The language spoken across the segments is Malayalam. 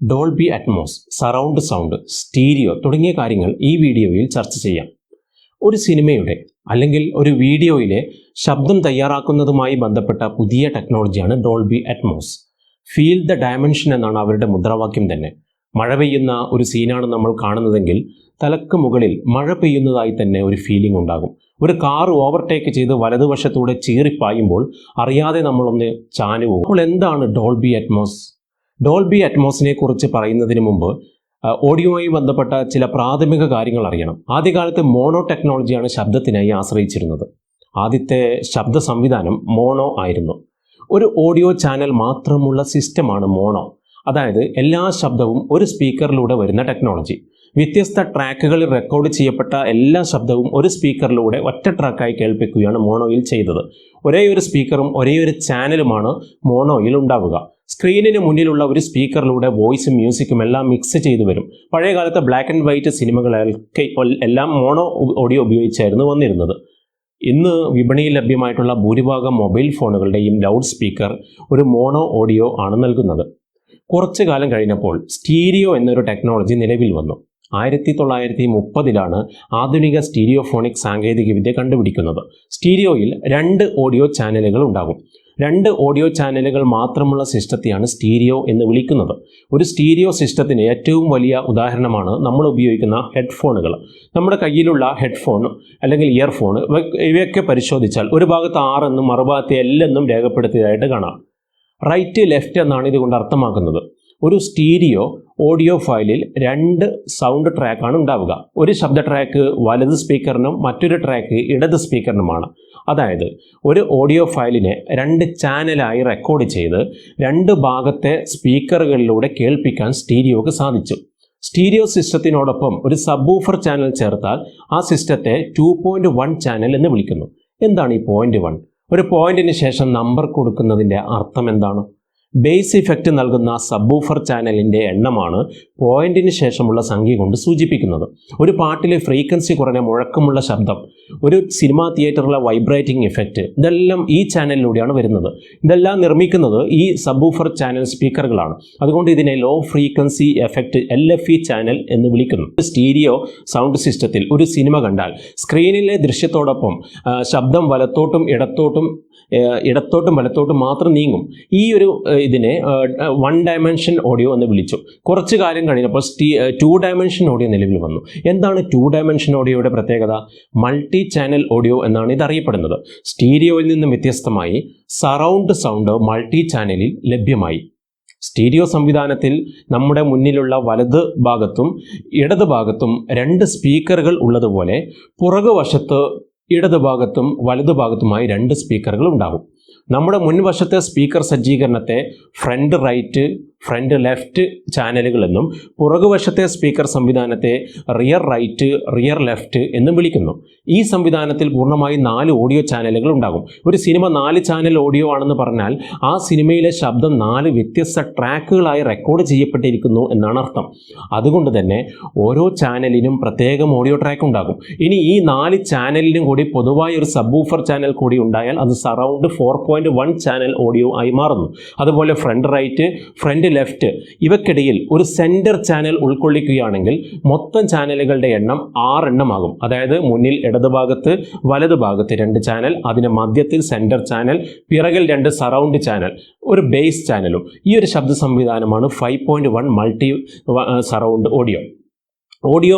Dolby Atmos surround sound stereo തുടങ്ങിയ കാര്യങ്ങൾ ഈ വീഡിയോയിൽ ചർച്ച ചെയ്യാം. ഒരു സിനിമയുടെ അല്ലെങ്കിൽ ഒരു വീഡിയോയിലെ ശബ്ദം തയ്യാറാക്കുന്നതുമായി ബന്ധപ്പെട്ട പുതിയ ടെക്നോളജിയാണ് Dolby Atmos feel the dimension എന്നാണ് അവരുടെ മുദ്രാവാക്യം തന്നെ. മഴ പെയ്യുന്ന ഒരു സീനാണ് നമ്മൾ കാണുന്നതെങ്കിൽ തലക്ക് മുകളിൽ മഴ പെയ്യുന്നതായി തന്നെ ഒരു ഫീലിംഗ് ഉണ്ടാകും. ഒരു കാർ ഓവർടേക്ക് ചെയ്ത് വലതുവശത്തൂടെ ചീറിപ്പായുമ്പോൾ അറിയാതെ നമ്മളൊന്ന് ചാനു പോകും. അപ്പോൾ എന്താണ് ഡോൾബി അറ്റ്മോസ് ഡോൾബി അറ്റ്മോസിനെ കുറിച്ച് പറയുന്നതിന് മുമ്പ് ഓഡിയോയുമായി ബന്ധപ്പെട്ട ചില പ്രാഥമിക കാര്യങ്ങൾ അറിയണം. ആദ്യകാലത്ത് മോണോ ടെക്നോളജിയാണ് ശബ്ദത്തിനായി ആശ്രയിച്ചിരുന്നത്. ആദ്യത്തെ ശബ്ദ സംവിധാനം മോണോ ആയിരുന്നു. ഒരു ഓഡിയോ ചാനൽ മാത്രമുള്ള സിസ്റ്റമാണ് മോണോ. അതായത് എല്ലാ ശബ്ദവും ഒരു സ്പീക്കറിലൂടെ വരുന്ന ടെക്നോളജി. വ്യത്യസ്ത ട്രാക്കുകളിൽ റെക്കോർഡ് ചെയ്യപ്പെട്ട എല്ലാ ശബ്ദവും ഒരു സ്പീക്കറിലൂടെ ഒറ്റ ട്രാക്കായി കേൾപ്പിക്കുകയാണ് മോണോയിൽ ചെയ്തത്. ഒരേ ഒരു സ്പീക്കറും ഒരേ ഒരു ചാനലുമാണ് മോണോയിൽ ഉണ്ടാവുക. സ്ക്രീനിന് മുന്നിലുള്ള ഒരു സ്പീക്കറിലൂടെ വോയിസും മ്യൂസിക്കും എല്ലാം മിക്സ് ചെയ്തു വരും. പഴയ കാലത്തെ ബ്ലാക്ക് ആൻഡ് വൈറ്റ് സിനിമകളൊക്കെ എല്ലാം മോണോ ഓഡിയോ ഉപയോഗിച്ചായിരുന്നു വന്നിരുന്നത്. ഇന്ന് വിപണിയിൽ ലഭ്യമായിട്ടുള്ള ഭൂരിഭാഗം മൊബൈൽ ഫോണുകളുടെയും ലൗഡ് സ്പീക്കർ ഒരു മോണോ ഓഡിയോ ആണ് നൽകുന്നത്. കുറച്ചു കാലം കഴിഞ്ഞപ്പോൾ സ്റ്റീരിയോ എന്നൊരു ടെക്നോളജി നിലവിൽ വന്നു. ആയിരത്തി തൊള്ളായിരത്തി മുപ്പതിലാണ് ആധുനിക സ്റ്റീരിയോഫോണിക് സാങ്കേതികവിദ്യ കണ്ടുപിടിക്കുന്നത്. സ്റ്റീരിയോയിൽ രണ്ട് ഓഡിയോ ചാനലുകൾ ഉണ്ടാകും. രണ്ട് ഓഡിയോ ചാനലുകൾ മാത്രമുള്ള സിസ്റ്റത്തെയാണ് സ്റ്റീരിയോ എന്ന് വിളിക്കുന്നത്. ഒരു സ്റ്റീരിയോ സിസ്റ്റത്തിന് ഏറ്റവും വലിയ ഉദാഹരണമാണ് നമ്മൾ ഉപയോഗിക്കുന്ന ഹെഡ്ഫോണുകൾ. നമ്മുടെ കയ്യിലുള്ള ഹെഡ്ഫോൺ അല്ലെങ്കിൽ ഇയർഫോൺ ഇവ ഇവയൊക്കെ പരിശോധിച്ചാൽ ഒരു ഭാഗത്ത് ആറെന്നും മറുഭാഗത്ത് എല്ലെന്നും രേഖപ്പെടുത്തിയതായിട്ട് കാണാം. റൈറ്റ് ലെഫ്റ്റ് എന്നാണ് ഇതുകൊണ്ട് അർത്ഥമാക്കുന്നത്. ഒരു സ്റ്റീരിയോ ഓഡിയോ ഫയലിൽ രണ്ട് സൗണ്ട് ട്രാക്കാണ് ഉണ്ടാവുക. ഒരു ശബ്ദ ട്രാക്ക് വലത് സ്പീക്കറിനും മറ്റൊരു ട്രാക്ക് ഇടത് സ്പീക്കറിനുമാണ്. അതായത് ഒരു ഓഡിയോ ഫയലിനെ രണ്ട് ചാനലായി റെക്കോർഡ് ചെയ്ത് രണ്ട് ഭാഗത്തെ സ്പീക്കറുകളിലൂടെ കേൾപ്പിക്കാൻ സ്റ്റീരിയോക്ക് സാധിച്ചു. സ്റ്റീരിയോ സിസ്റ്റത്തിനോടൊപ്പം ഒരു സബ്ബൂഫർ ചാനൽ ചേർത്താൽ ആ സിസ്റ്റത്തെ ടു പോയിന്റ് വൺ ചാനൽ എന്ന് വിളിക്കുന്നു. എന്താണ് ഈ പോയിന്റ് വൺ? ഒരു പോയിന്റിന് ശേഷം നമ്പർ കൊടുക്കുന്നതിന്റെ അർത്ഥം എന്താണ്? ബേസ് ഇഫക്റ്റ് നൽകുന്ന സബ്ബൂഫർ ചാനലിന്റെ എണ്ണമാണ് പോയിന്റിന് ശേഷമുള്ള സംഖ്യ കൊണ്ട് സൂചിപ്പിക്കുന്നത്. ഒരു പാട്ടിലെ ഫ്രീക്വൻസി കുറഞ്ഞ മുഴക്കമുള്ള ശബ്ദം ഒരു സിനിമാ തിയേറ്ററിലെ വൈബ്രേറ്റിംഗ് ഇഫക്റ്റ് ഇതെല്ലാം ഈ ചാനലിലൂടെയാണ് വരുന്നത്. ഇതെല്ലാം നിർമ്മിക്കുന്നത് ഈ സബൂഫർ ചാനൽ സ്പീക്കറുകളാണ് അതുകൊണ്ട് ഇതിനെ low frequency effect L F E channel എന്ന് വിളിക്കുന്നു. സ്റ്റീരിയോ സൗണ്ട് സിസ്റ്റത്തിൽ ഒരു സിനിമ കണ്ടാൽ സ്ക്രീനിലെ ദൃശ്യത്തോടൊപ്പം ശബ്ദം വലത്തോട്ടും ഇടത്തോട്ടും ഇടത്തോട്ടും വലത്തോട്ടും മാത്രം നീങ്ങും. ഈ ഒരു ഇതിനെ വൺ ഡയമെൻഷൻ ഓഡിയോ എന്ന് വിളിച്ചു. കുറച്ച് കാലം കഴിഞ്ഞപ്പോൾ ടു ഡയമെൻഷൻ ഓഡിയോ നിലവിൽ വന്നു. എന്താണ് ടു ഡയമെൻഷൻ ഓഡിയോയുടെ പ്രത്യേകത? മൾട്ടി ചാനൽ ഓഡിയോ എന്നാണ് ഇത് അറിയപ്പെടുന്നത് സ്റ്റീരിയോയിൽ നിന്നും വ്യത്യസ്തമായി സറൗണ്ട് സൗണ്ട് മൾട്ടി ചാനലിൽ ലഭ്യമായി. സ്റ്റീരിയോ സംവിധാനത്തിൽ നമ്മുടെ മുന്നിലുള്ള വലത് ഭാഗത്തും ഇടത് ഭാഗത്തും രണ്ട് സ്പീക്കറുകൾ ഉള്ളതുപോലെ പുറകുവശത്ത് ഇടത് ഭാഗത്തും വലതു ഭാഗത്തുമായി രണ്ട് സ്പീക്കറുകൾ ഉണ്ടാകും. നമ്മുടെ മുൻവശത്തെ സ്പീക്കർ സജ്ജീകരണത്തെ ഫ്രണ്ട് റൈറ്റ് ഫ്രണ്ട് ലെഫ്റ്റ് ചാനലുകളെന്നും പുറകുവശത്തെ സ്പീക്കർ സംവിധാനത്തെ റിയർ റൈറ്റ് റിയർ ലെഫ്റ്റ് എന്നും വിളിക്കുന്നു. ഈ സംവിധാനത്തിൽ പൂർണമായി നാല് ഓഡിയോ ചാനലുകൾ ഉണ്ടാകും. ഒരു സിനിമ നാല് ചാനൽ ഓഡിയോ ആണെന്ന് പറഞ്ഞാൽ ആ സിനിമയിലെ ശബ്ദം നാല് വ്യത്യസ്ത ട്രാക്കുകളായി റെക്കോർഡ് ചെയ്യപ്പെട്ടിരിക്കുന്നു എന്നാണ് അർത്ഥം. അതുകൊണ്ട് തന്നെ ഓരോ ചാനലിനും പ്രത്യേകം ഓഡിയോ ട്രാക്ക് ഉണ്ടാകും. ഇനി ഈ നാല് ചാനലിനും കൂടി പൊതുവായ ഒരു സബ് സബ്ബൂഫർ ചാനൽ കൂടി ഉണ്ടായാൽ അത് സറൗണ്ട് ഫോർ ചാനൽ ഓഡിയോ ആയി മാറുന്നു. അതുപോലെ ഫ്രണ്ട് റൈറ്റ് ഫ്രണ്ട് ലെഫ്റ്റ് ഇവക്കിടയിൽ ഒരു സെന്റർ ചാനൽ ഉൾക്കൊള്ളിക്കുകയാണെങ്കിൽ മൊത്തം ചാനലുകളുടെ എണ്ണം ആറെണ്ണമാകും അതായത് മുന്നിൽ ഇടതുഭാഗത്ത് വലതു ഭാഗത്ത് രണ്ട് ചാനൽ അതിന് മധ്യത്തിൽ സെന്റർ ചാനൽ പിറകിൽ രണ്ട് സറൗണ്ട് ചാനൽ ഒരു ബേസ് ചാനലും ഈ ഒരു ശബ്ദ സംവിധാനമാണ് five point one multi surround audio audio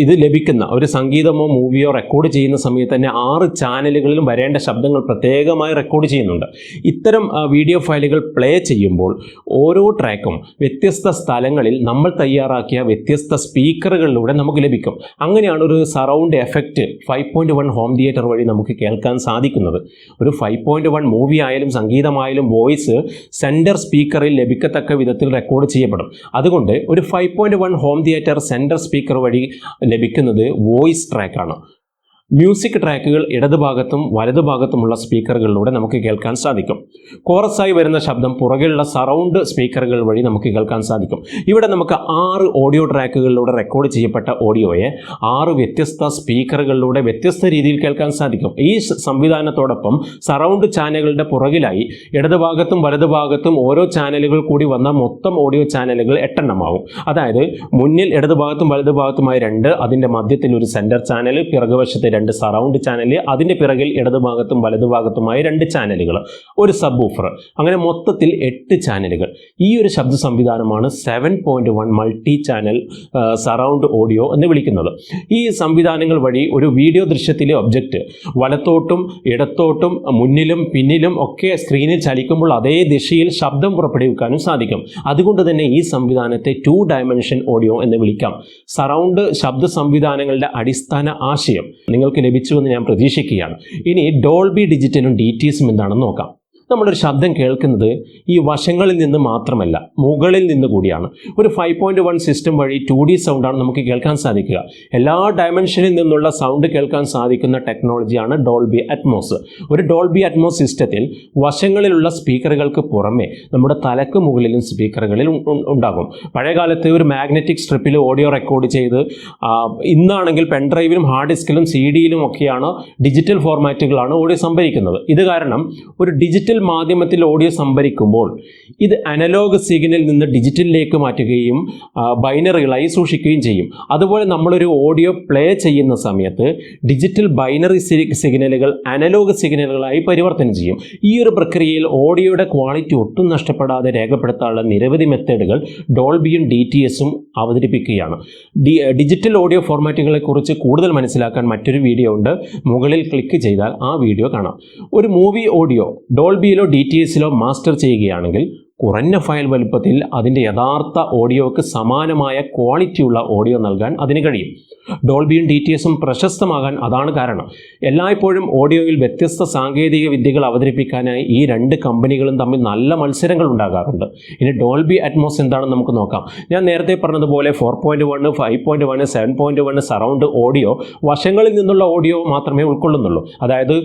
ഇത് ലഭിക്കുന്ന ഒരു സംഗീതമോ മൂവിയോ റെക്കോർഡ് ചെയ്യുന്ന സമയത്ത് തന്നെ ആറ് ചാനലുകളിലും വരേണ്ട ശബ്ദങ്ങൾ പ്രത്യേകമായി റെക്കോർഡ് ചെയ്യുന്നുണ്ട്. ഇത്തരം വീഡിയോ ഫയലുകൾ പ്ലേ ചെയ്യുമ്പോൾ ഓരോ ട്രാക്കും വ്യത്യസ്ത സ്ഥലങ്ങളിൽ നമ്മൾ തയ്യാറാക്കിയ വ്യത്യസ്ത സ്പീക്കറുകളിലൂടെ നമുക്ക് ലഭിക്കും. അങ്ങനെയാണ് ഒരു surround effect five point one home theatre വഴി നമുക്ക് കേൾക്കാൻ സാധിക്കുന്നത്. ഒരു ഫൈവ് പോയിന്റ് വൺ മൂവി ആയാലും സംഗീതമായാലും വോയിസ് സെന്റർ സ്പീക്കറിൽ ലഭിക്കത്തക്ക വിധത്തിൽ റെക്കോർഡ് ചെയ്യപ്പെടും. അതുകൊണ്ട് ഒരു five point one home theatre centre speaker വഴി ലഭിക്കുന്നത് വോയിസ് ട്രാക്കാണ്. മ്യൂസിക് ട്രാക്കുകൾ ഇടതുഭാഗത്തും വലതുഭാഗത്തുമുള്ള സ്പീക്കറുകളിലൂടെ നമുക്ക് കേൾക്കാൻ സാധിക്കും. കോറസായി വരുന്ന ശബ്ദം പുറകിലുള്ള സറൗണ്ട് സ്പീക്കറുകൾ വഴി നമുക്ക് കേൾക്കാൻ സാധിക്കും. ഇവിടെ നമുക്ക് ആറ് ഓഡിയോ ട്രാക്കുകളിലൂടെ റെക്കോർഡ് ചെയ്യപ്പെട്ട ഓഡിയോയെ ആറ് വ്യത്യസ്ത സ്പീക്കറുകളിലൂടെ വ്യത്യസ്ത രീതിയിൽ കേൾക്കാൻ സാധിക്കും. ഈ സംവിധാനത്തോടൊപ്പം സറൗണ്ട് ചാനലുകളുടെ പുറകിലായി ഇടതുഭാഗത്തും വലതുഭാഗത്തും ഓരോ ചാനലുകൾ കൂടി വന്ന മൊത്തം ഓഡിയോ ചാനലുകൾ എട്ടെണ്ണമാവും. അതായത് മുന്നിൽ ഇടതുഭാഗത്തും വലതുഭാഗത്തുമായി രണ്ട് അതിന്റെ മധ്യത്തിൽ ഒരു സെന്റർ ചാനൽ പിറകുവശത്ത് രണ്ട് സറൗണ്ട് ചാനൽ അതിന്റെ പിറകിൽ ഇടതുഭാഗത്തും വലതുഭാഗത്തുമായി രണ്ട് ചാനലുകൾ ഒരു സബ് ഊഫർ അങ്ങനെ മൊത്തത്തിൽ എട്ട് ചാനലുകൾ ഈ ഒരു ശബ്ദ സംവിധാനമാണ് seven point one multi channel surround audio എന്ന് വിളിക്കുന്നത്. ഈ സംവിധാനങ്ങൾ വഴി ഒരു വീഡിയോ ദൃശ്യത്തിലെ ഒബ്ജക്റ്റ് വലത്തോട്ടും ഇടത്തോട്ടും മുന്നിലും പിന്നിലും ഒക്കെ സ്ക്രീനിൽ ചലിക്കുമ്പോൾ അതേ ദിശയിൽ ശബ്ദം പുറപ്പെടുവിക്കാനും സാധിക്കും. അതുകൊണ്ട് തന്നെ ഈ സംവിധാനത്തെ ടു ഡയമെൻഷൻ ഓഡിയോ എന്ന് വിളിക്കാം. സറൗണ്ട് ശബ്ദ സംവിധാനങ്ങളുടെ അടിസ്ഥാന ആശയം. നിങ്ങൾക്ക് ലഭിച്ചുവെന്ന് ഞാൻ പ്രതീക്ഷിക്കുകയാണ്. ഇനി ഡോൾബി ഡിജിറ്റലും ഡി ടി എസും എന്താണെന്ന് നോക്കാം. നമ്മളൊരു ശബ്ദം കേൾക്കുന്നത് ഈ വശങ്ങളിൽ നിന്ന് മാത്രമല്ല മുകളിൽ നിന്ന് കൂടിയാണ്. ഒരു ഫൈവ് പോയിന്റ് വൺ സിസ്റ്റം വഴി ടു ഡി സൗണ്ടാണ് നമുക്ക് കേൾക്കാൻ സാധിക്കുക. എല്ലാ ഡയമെൻഷനിൽ നിന്നുള്ള സൗണ്ട് കേൾക്കാൻ സാധിക്കുന്ന ടെക്നോളജിയാണ് ഡോൾബി അറ്റ്മോസ് ഒരു ഡോൾബി അറ്റ്മോസ് സിസ്റ്റത്തിൽ വശങ്ങളിലുള്ള സ്പീക്കറുകൾക്ക് പുറമെ നമ്മുടെ തലക്ക് മുകളിലും സ്പീക്കറുകളിൽ ഉണ്ടാകും. പഴയകാലത്ത് ഒരു മാഗ്നറ്റിക് സ്ട്രിപ്പിൽ ഓഡിയോ റെക്കോർഡ് ചെയ്ത് ഇന്നാണെങ്കിൽ പെൻഡ്രൈവിലും ഹാർഡ് ഡിസ്കിലും സി ഡിയിലും ഒക്കെയാണ് ഡിജിറ്റൽ ഫോർമാറ്റുകളാണ് ഓഡിയോ സംഭരിക്കുന്നത്. ഇത് കാരണം ഒരു ഡിജിറ്റൽ മാധ്യമത്തിൽ ഓഡിയോ സംഭരിക്കുമ്പോൾ ഇത് അനലോഗ് സിഗ്നൽ നിന്ന് ഡിജിറ്റലിലേക്ക് മാറ്റുകയും ബൈനറികളായി സൂക്ഷിക്കുകയും ചെയ്യും. അതുപോലെ നമ്മളൊരു ഓഡിയോ പ്ലേ ചെയ്യുന്ന സമയത്ത് ഡിജിറ്റൽ ബൈനറി സിഗ്നലുകൾ അനലോഗ് സിഗ്നലുകളായി പരിവർത്തനം ചെയ്യും. ഈ ഒരു പ്രക്രിയയിൽ ഓഡിയോയുടെ ക്വാളിറ്റി ഒട്ടും നഷ്ടപ്പെടാതെ രേഖപ്പെടുത്താനുള്ള നിരവധി മെത്തേഡുകൾ ഡോൾബിയും ഡി ടി എസും അവതരിപ്പിക്കുകയാണ്. ഡിജിറ്റൽ ഓഡിയോ ഫോർമാറ്റുകളെ കുറിച്ച് കൂടുതൽ മനസ്സിലാക്കാൻ മറ്റൊരു വീഡിയോ ഉണ്ട്. മുകളിൽ ക്ലിക്ക് ചെയ്താൽ ആ വീഡിയോ കാണാം. ഒരു മൂവി ഓഡിയോ ഡോൾബിയിലോ ഡി ടി എസിലോ മാസ്റ്റർ ചെയ്യുകയാണെങ്കിൽ കുറഞ്ഞ ഫയൽ വലുപ്പത്തിൽ അതിന്റെ യഥാർത്ഥ ഓഡിയോക്ക് സമാനമായ ക്വാളിറ്റിയുള്ള ഓഡിയോ നൽകാൻ അതിന് കഴിയും. ഡോൾബിയും ഡി ടി എസും പ്രശസ്തമാകാൻ അതാണ് കാരണം. എല്ലായ്പ്പോഴും ഓഡിയോയിൽ വ്യത്യസ്ത സാങ്കേതിക വിദ്യകൾ അവതരിപ്പിക്കാനായി ഈ രണ്ട് കമ്പനികളും തമ്മിൽ നല്ല മത്സരങ്ങൾ ഉണ്ടാകാറുണ്ട്. ഇനി ഡോൾബി അറ്റ്മോസ് എന്താണെന്ന് നമുക്ക് നോക്കാം. ഞാൻ നേരത്തെ പറഞ്ഞതുപോലെ four point one five point one seven point one surround audio വശങ്ങളിൽ നിന്നുള്ള ഓഡിയോ മാത്രമേ ഉൾക്കൊള്ളുന്നുള്ളൂ. അതായത്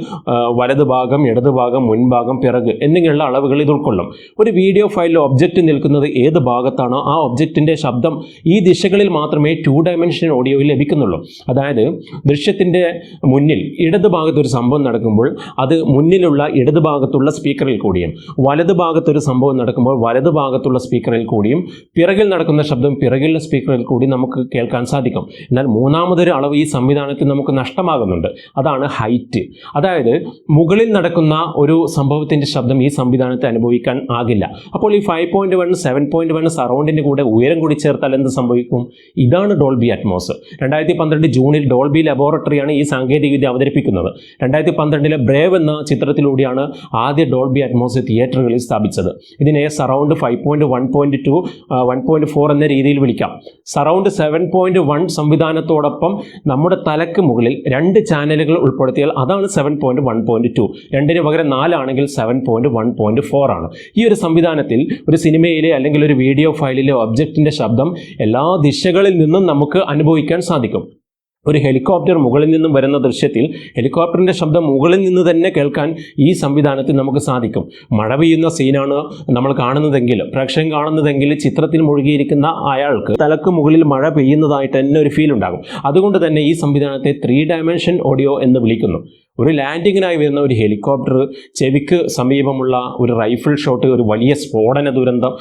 വലത് ഭാഗം ഇടത് ഭാഗം മുൻഭാഗം പിറക് എന്നിങ്ങനെയുള്ള അളവുകൾ ഇത് ഉൾക്കൊള്ളും. ഒരു വീഡിയോ ഫയലിൽ ഒബ്ജക്റ്റ് നിൽക്കുന്നത് ഏത് ഭാഗത്താണോ ആ ഒബ്ജക്റ്റിന്റെ ശബ്ദം ഈ ദിശകളിൽ മാത്രമേ ടു ഡയമെൻഷൻ ഓഡിയോയിൽ ലഭിക്കുന്നുള്ളൂ അതായത് ദൃശ്യത്തിന്റെ മുന്നിൽ ഇടത് ഭാഗത്തൊരു സംഭവം നടക്കുമ്പോൾ അത് മുന്നിലുള്ള ഇടത് ഭാഗത്തുള്ള സ്പീക്കറിൽ കൂടിയും വലത് ഭാഗത്തൊരു സംഭവം നടക്കുമ്പോൾ വലത് ഭാഗത്തുള്ള സ്പീക്കറിൽ കൂടിയും പിറകിൽ നടക്കുന്ന ശബ്ദം പിറകിലുള്ള സ്പീക്കറിൽ കൂടി നമുക്ക് കേൾക്കാൻ സാധിക്കും. എന്നാൽ മൂന്നാമതൊരു അളവ് ഈ സംവിധാനത്തിൽ നമുക്ക് നഷ്ടമാകുന്നുണ്ട്. അതാണ് ഹൈറ്റ്. അതായത് മുകളിൽ നടക്കുന്ന ഒരു സംഭവത്തിന്റെ ശബ്ദം ഈ സംവിധാനത്തെ അനുഭവിക്കാൻ ആകില്ല. അപ്പോൾ ഈ five point one seven point one സറൗണ്ടിന്റെ കൂടെ ഉയരം കൂടി ചേർത്താൽ എന്ത് സംഭവിക്കും? ഇതാണ് ഡോൾബി അറ്റ്മോസ് രണ്ടായിരത്തി പന്ത്രണ്ട് ജൂണിൽ ഡോൾബി ലബോറട്ടറിയാണ് ഈ സാങ്കേതികവിദ്യ അവതരിപ്പിക്കുന്നത്. രണ്ടായിരത്തി പന്ത്രണ്ടിലെ ബ്രേവ് എന്ന ചിത്രത്തിലൂടെയാണ് ആദ്യ ഡോൾബി അറ്റ്മോസ് തിയേറ്ററുകളിൽ സ്ഥാപിച്ചത്. ഇതിനെ surround five point one point two one point four എന്ന രീതിയിൽ വിളിക്കാം. സറൗണ്ട് സെവൻ പോയിന്റ് വൺ സംവിധാനത്തോടൊപ്പം നമ്മുടെ തലക്ക് മുകളിൽ രണ്ട് ചാനലുകൾ ഉൾപ്പെടുത്തിയാൽ അതാണ് seven point one point two. രണ്ടിന് പകരം നാലാണെങ്കിൽ seven point one point four ആണ്. ഈ ഒരു സംവിധാനത്തിൽ ഒരു സിനിമയിലെ അല്ലെങ്കിൽ ഒരു വീഡിയോ ഫയലിലെ ഒബ്ജക്റ്റിന്റെ ശബ്ദം എല്ലാ ദിശകളിൽ നിന്നും നമുക്ക് അനുഭവിക്കാൻ സാധിക്കും. ഒരു ഹെലികോപ്റ്റർ മുകളിൽ നിന്നും വരുന്ന ദൃശ്യത്തിൽ ഹെലികോപ്റ്ററിന്റെ ശബ്ദം മുകളിൽ നിന്ന് തന്നെ കേൾക്കാൻ ഈ സംവിധാനത്തിൽ നമുക്ക് സാധിക്കും. മഴ പെയ്യുന്ന സീനാണ് നമ്മൾ കാണുന്നതെങ്കിൽ പ്രേക്ഷകൻ കാണുന്നതെങ്കിൽ ചിത്രത്തിൽ മുഴുകിയിരിക്കുന്ന അയാൾക്ക് തലക്ക് മുകളിൽ മഴ പെയ്യുന്നതായിട്ട് തന്നെ ഒരു ഫീൽ ഉണ്ടാകും. അതുകൊണ്ട് തന്നെ ഈ സംവിധാനത്തെ ത്രീ ഡയമെൻഷൻ ഓഡിയോ എന്ന് വിളിക്കുന്നു. ഒരു ലാൻഡിങ്ങിനായി വരുന്ന ഒരു ഹെലികോപ്റ്റർ ചെവിക്ക് സമീപമുള്ള ഒരു റൈഫിൾ ഷോട്ട് ഒരു വലിയ സ്ഫോടന ദുരന്തം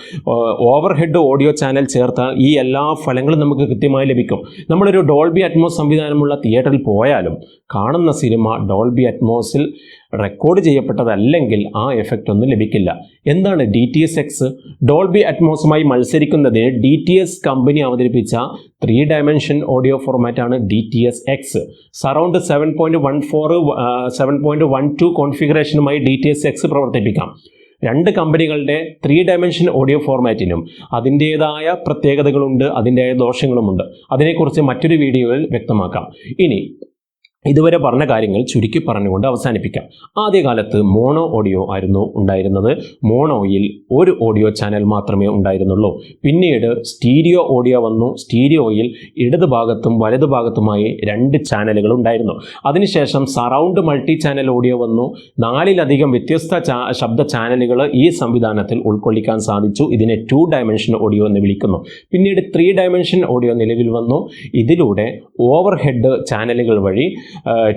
ഓവർ ഹെഡ് ഓഡിയോ ചാനൽ ചേർത്താൽ ഈ എല്ലാ ഫലങ്ങളും നമുക്ക് കൃത്യമായി ലഭിക്കും. നമ്മളൊരു ഡോൾബി അറ്റ്മോസ് സംവിധാനമുള്ള തിയേറ്ററിൽ പോയാലും കാണുന്ന സിനിമ ഡോൾബി അറ്റ്മോസിൽ റെക്കോർഡ് ചെയ്യപ്പെട്ടതല്ലെങ്കിൽ ആ എഫക്റ്റ് ഒന്നും ലഭിക്കില്ല. എന്താണ് D T S X Dolby അറ്റ്മോസുമായി മത്സരിക്കുന്നതിന് ഡി ടി എസ് കമ്പനി അവതരിപ്പിച്ച three dimension audio ഫോർമാറ്റാണ് D T S X surround seven point one four seven point one two കോൺഫിഗറേഷനുമായി D T S X പ്രവർത്തിപ്പിക്കാം. രണ്ട് കമ്പനികളുടെ ത്രീ ഡയമെൻഷൻ ഓഡിയോ ഫോർമാറ്റിനും അതിന്റേതായ പ്രത്യേകതകളുണ്ട് അതിന്റെതായ ദോഷങ്ങളുമുണ്ട്. അതിനെക്കുറിച്ച് മറ്റൊരു വീഡിയോയിൽ വ്യക്തമാക്കാം. ഇനി ഇതുവരെ പറഞ്ഞ കാര്യങ്ങൾ ചുരുക്കി പറഞ്ഞുകൊണ്ട് അവസാനിപ്പിക്കാം. ആദ്യകാലത്ത് മോണോ ഓഡിയോ ആയിരുന്നു ഉണ്ടായിരുന്നത്. മോണോയിൽ ഒരു ഓഡിയോ ചാനൽ മാത്രമേ ഉണ്ടായിരുന്നുള്ളൂ. പിന്നീട് സ്റ്റീരിയോ ഓഡിയോ വന്നു. സ്റ്റീരിയോയിൽ ഇടത് ഭാഗത്തും വലതു ഭാഗത്തുമായി രണ്ട് ചാനലുകൾ ഉണ്ടായിരുന്നു. അതിനുശേഷം സറൗണ്ട് മൾട്ടി ചാനൽ ഓഡിയോ വന്നു. നാലിലധികം വ്യത്യസ്ത ശബ്ദ ചാനലുകൾ ഈ സംവിധാനത്തിൽ ഉൾക്കൊള്ളിക്കാൻ സാധിച്ചു. ഇതിനെ ടു ഡയമെൻഷൻ ഓഡിയോ എന്ന് വിളിക്കുന്നു. പിന്നീട് ത്രീ ഡയമെൻഷൻ ഓഡിയോ നിലവിൽ വന്നു. ഇതിലൂടെ ഓവർ ഹെഡ് ചാനലുകൾ വഴി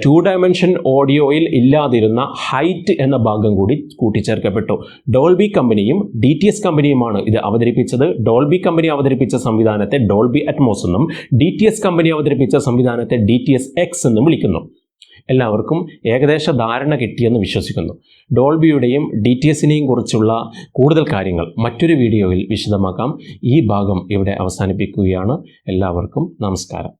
ടു ഡയമെൻഷൻ ഓഡിയോയിൽ ഇല്ലാതിരുന്ന ഹൈറ്റ് എന്ന ഭാഗം കൂടി കൂട്ടിച്ചേർക്കപ്പെട്ടു. ഡോൾബി കമ്പനിയും ഡി ടി എസ് കമ്പനിയുമാണ് ഇത് അവതരിപ്പിച്ചത്. ഡോൾബി കമ്പനി അവതരിപ്പിച്ച സംവിധാനത്തെ ഡോൾബി അറ്റ്മോസ് എന്നും ഡി ടി എസ് കമ്പനി അവതരിപ്പിച്ച സംവിധാനത്തെ ഡി ടി എസ് എക്സ് എന്നും വിളിക്കുന്നു. എല്ലാവർക്കും ഏകദേശ ധാരണ കിട്ടിയെന്ന് വിശ്വസിക്കുന്നു. ഡോൾബിയുടെയും ഡി ടി എസിനെയും കുറിച്ചുള്ള കൂടുതൽ കാര്യങ്ങൾ മറ്റൊരു വീഡിയോയിൽ വിശദമാക്കാം. ഈ ഭാഗം ഇവിടെ അവസാനിപ്പിക്കുകയാണ്. എല്ലാവർക്കും നമസ്കാരം.